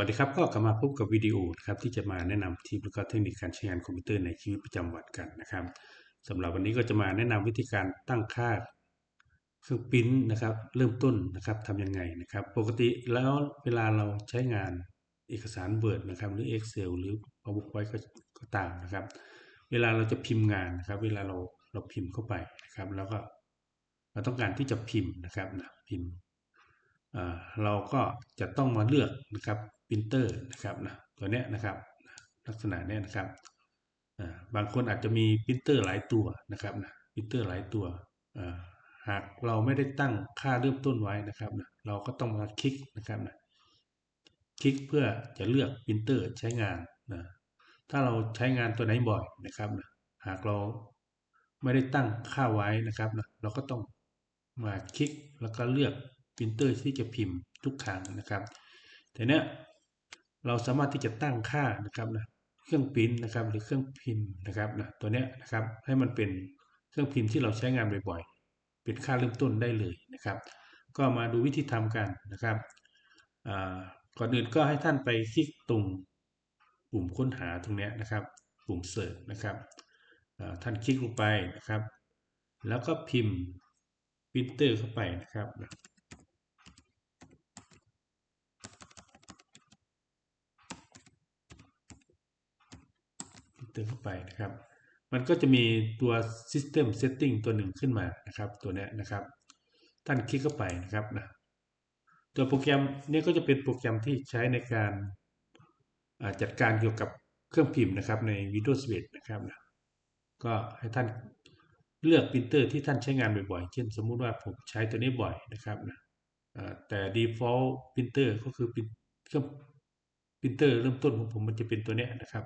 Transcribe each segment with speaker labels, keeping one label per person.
Speaker 1: วัสดีครับก็กลับมาพบกับวิดีโอนะครับที่จะมาแนะนำทิปและก็เทคนิคการใช้งานคอมพิวเตอร์ในชีวิตประจำวันกันนะครับสำหรับวันนี้ก็จะมาแนะนำวิธีการตั้งค่าเครื่องปริ้นนะครับ เริ่มต้นนะครับทำยังไงนะครับ ปกติแล้วเวลาเราใช้งานเอกสาร Word นะครับหรือ Excel หรือ PowerPoint ก็ก็ตามนะครับ เวลาเราจะพิมพ์งานนะครับ เวลาเราเราพิมพ์เข้าไปนะครับ แล้วก็เราต้องการที่จะพิมพ์นะครับนะพิมพ์ เราก็จะต้องมาเลือกนะครับปรินเตอร์นะครับนะตัวเนี้ยนะครับ ลักษณะเนี้ยนะครับบางคนอาจจะมีปรินเตอร์หลายตัวนะครับนะปรินเตอร์หลายตัวหากเราไม่ได้ตั้งค่าเริ่มต้นไว้นะครับนะเราก็ต้องมาคลิกนะครับนะคลิกเพื่อจะเลือกปรินเตอร์ใช้งานนะถ้าเราใช้งานตัวไหนบ่อยนะครับนะหากเราไม่ได้ตั้งค่าไว้นะครับนะเราก็ต้องมาคลิกแล้วก็เลือก ปรินเตอร์ที่จะพิมพ์ทุกครั้งนะครับ แต่เนี้ยเราสามารถที่จะตั้งค่านะครับนะเครื่องพิมพ์นะครับหรือเครื่องพิมพ์นะครับนะตัวเนี้ยนะครับให้มันเป็นเครื่องพิมพ์ที่เราใช้งานบ่อยๆ เป็นค่าเริ่มต้นได้เลยนะครับ ก็มาดูวิธีทำกันนะครับก่อนอื่นก็ให้ท่านไปคลิกตรงปุ่มค้นหาตรงนี้นะครับ ปุ่มเสิร์ชนะครับท่านคลิกลงไปนะครับ แล้วก็พิมพ์ปรินเตอร์เข้าไปนะครับ ติมเข้าไปนะครับ มันก็จะมีตัว System Setting ตัวหนึ่งขึ้นมานะครับ ตัวนี้นะครับ ท่านคลิกเข้าไปนะครับนะตัวโปรแกรมนี้ก็จะเป็นโปรแกรมที่ใช้ในการจัดการเกี่ยวกับเครื่องพิมพ์นะครับใน Windows 11นะครับนะก็ให้ท่านเลือกปรินเตอร์ที่ท่านใช้งานบ่อยๆ เช่นสมมุติว่าผมใช้ตัวนี้บ่อยนะครับนะแต่ default printer ก็คือเครื่องปรินเตอร์เริ่มต้นของผมมันจะเป็นตัวนี้นะครับ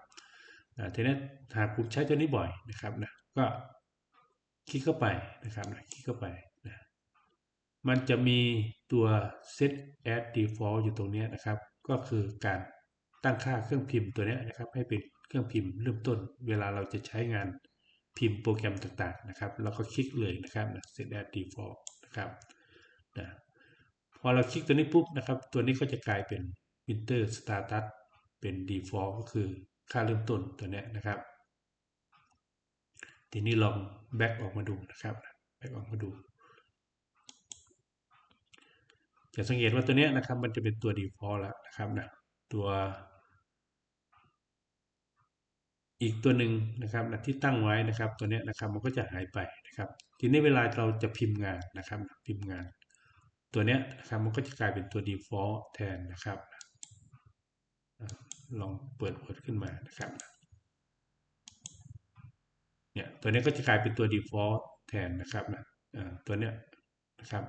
Speaker 1: ทีนี้หากผมใช้ตัวนี้บ่อยนะครับนะก็คลิกเข้าไปนะครับนะคลิกเข้าไปนะมันจะมีตัว set as default อยู่ตรงนี้นะครับ ก็คือการตั้งค่าเครื่องพิมพ์ตัวนี้นะครับ ให้เป็นเครื่องพิมพ์เริ่มต้น เวลาเราจะใช้งานพิมพ์โปรแกรมต่างๆนะครับเราก็คลิกเลยนะครับนะ set as default นะครับนะพอเราคลิกตัวนี้ปุ๊บนะครับ ตัวนี้ก็จะกลายเป็น printer status เป็น default ก็คือ ค่าเริ่มต้นตัวนี้นะครับ ทีนี้ลองแบ็กออกมาดูนะครับแบ็กออกมาดู จะสังเกตว่าตัวนี้นะครับ มันจะเป็นตัว default แล้วนะครับนะตัวอีกตัวหนึ่งนะครับนะที่ตั้งไว้นะครับ ตัวนี้นะครับมันก็จะหายไปนะครับ ทีนี้เวลาเราจะพิมพ์งานนะครับ พิมพ์งาน ตัวนี้นะครับมันก็จะกลายเป็นตัว default แทนนะครับ ลองเปิด Word ขึ้นมานะครับเนี่ยตัวนี้ก็จะกลายเป็นตัว default แทนนะครับนะตัวเนี้ยนะครับ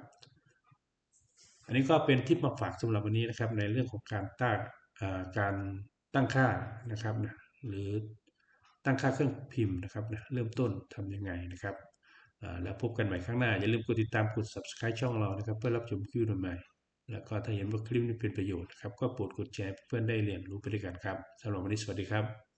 Speaker 1: อันนี้ก็เป็นทิปมาฝากสำหรับวันนี้นะครับ ในเรื่องของการตั้งการตั้งค่านะครับนะหรือตั้งค่าเครื่องพิมพ์นะครับนะเริ่มต้นทำยังไงนะครับแล้วพบกันใหม่ข้างหน้า อย่าลืมกดติดตามกด subscribe ช่องเรานะครับ เพื่อรับชมคลิปใหม่ แล้วก็ถ้าเห็นว่าคลิปนี้เป็นประโยชน์ครับ ก็โปรดกดแชร์เพื่อนได้เรียนรู้ไปด้วยกันครับสำหรับวันนี้สวัสดีครับ